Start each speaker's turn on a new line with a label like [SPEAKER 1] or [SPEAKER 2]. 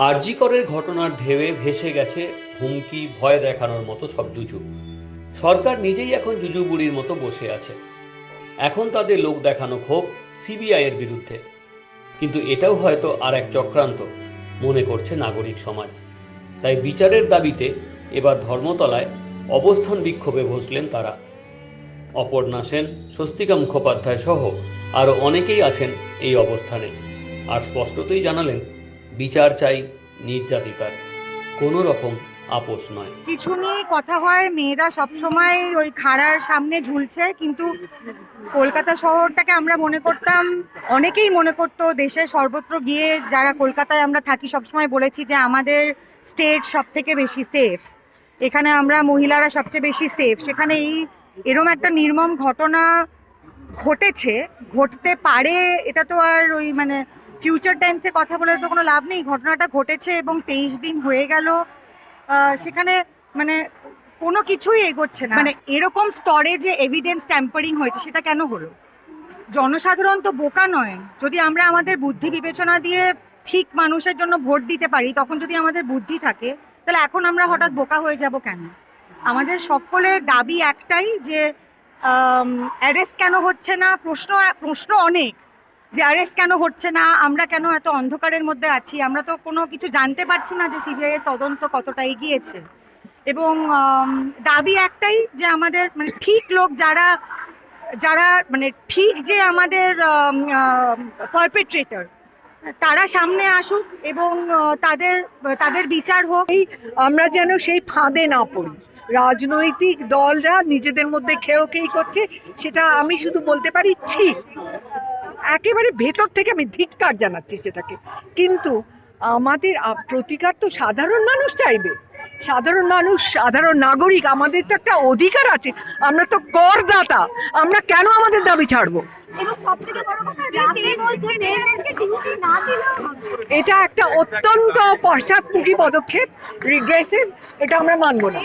[SPEAKER 1] আরজিকরের ঘটনার ঢেউয়ে ভেসে গেছে হুমকি, ভয় দেখানোর মতো সব জুজু। সরকার নিজেই এখন জুজু বুড়ির মতো বসে আছে। এখন তাদের লোক দেখানো ক্ষোভ সিবিআই এর বিরুদ্ধে। কিন্তু এটাও হয়তো আর এক চক্রান্ত, মনে করছে নাগরিক সমাজ। তাই বিচারের দাবিতে এবার ধর্মতলায় অবস্থান বিক্ষোভে বসলেন তারা। অপর্ণা সেন, স্বস্তিকা মুখোপাধ্যায় সহ আরও অনেকেই আছেন এই অবস্থানে। আর স্পষ্টতই জানালেন বিচার চাই নির্যাতিতার। কোনো রকম আপোষ নয়।
[SPEAKER 2] কিছু নিয়ে কথা হয়, মেয়েরা সবসময় ওই খাড়ার সামনে ঝুলছে, কিন্তু কলকাতা শহরটাকে আমরা মনে করতাম, অনেকেই মনে করতো দেশের সর্বত্র গিয়ে যারা কলকাতায় আমরা থাকি, সবসময় বলেছি যে আমাদের স্টেট সব থেকে বেশি সেফ এখানে আমরা মহিলারা সবচেয়ে বেশি সেফ সেখানে এই এরম একটা নির্মম ঘটনা ঘটেছে, ঘটতে পারে, এটা তো আর ওই মানে ফিউচার টাইমসে কথা বলে তো কোনো লাভ নেই। ঘটনাটা ঘটেছে এবং তেইশ দিন হয়ে গেল। সেখানে মানে কোনো কিছুই এগোচ্ছে না। মানে এরকম স্তরে যে এভিডেন্স ট্যাম্পারিং হয়েছে সেটা কেন হলো? জনসাধারণ তো বোকা নয়। যদি আমরা আমাদের বুদ্ধি বিবেচনা দিয়ে ঠিক মানুষের জন্য ভোট দিতে পারি তখন যদি আমাদের বুদ্ধি থাকে তাহলে এখন আমরা হঠাৎ বোকা হয়ে যাব কেন? আমাদের সকলের দাবি একটাই যে অ্যারেস্ট কেন হচ্ছে না? প্রশ্ন প্রশ্ন অনেক। যে অ্যারেস্ট কেন হচ্ছে না? আমরা কেন এত অন্ধকারের মধ্যে আছি? আমরা তো কোনো কিছু জানতে পারছি না যে সিবিআই এর তদন্ত কতটা এগিয়েছে। এবং দাবি একটাই যে আমাদের মানে ঠিক লোক যারা যারা মানে ঠিক যে আমাদের পারপেট্রেটর তারা সামনে আসুক এবং তাদের তাদের বিচার হোক।
[SPEAKER 3] আমরা যেন সেই ফাঁদে না পড়ি। রাজনৈতিক দলরা নিজেদের মধ্যে খেয়েও খেই করছে, সেটা আমি শুধু বলতে পারি, ছি। একেবারে ভেতর থেকে আমি ধিক্কার জানাচ্ছি সেটাকে। কিন্তু আমাদের প্রতিকার তো সাধারণ মানুষ চাইবে। সাধারণ মানুষ সাধারণ নাগরিক আমাদের তো একটা অধিকার আছে। আমরা তো করদাতা। আমরা কেন আমাদের দাবি ছাড়বো? এটা একটা অত্যন্ত পশ্চাৎমুখী পদক্ষেপ রিগ্রেসিভ এটা আমরা মানব না।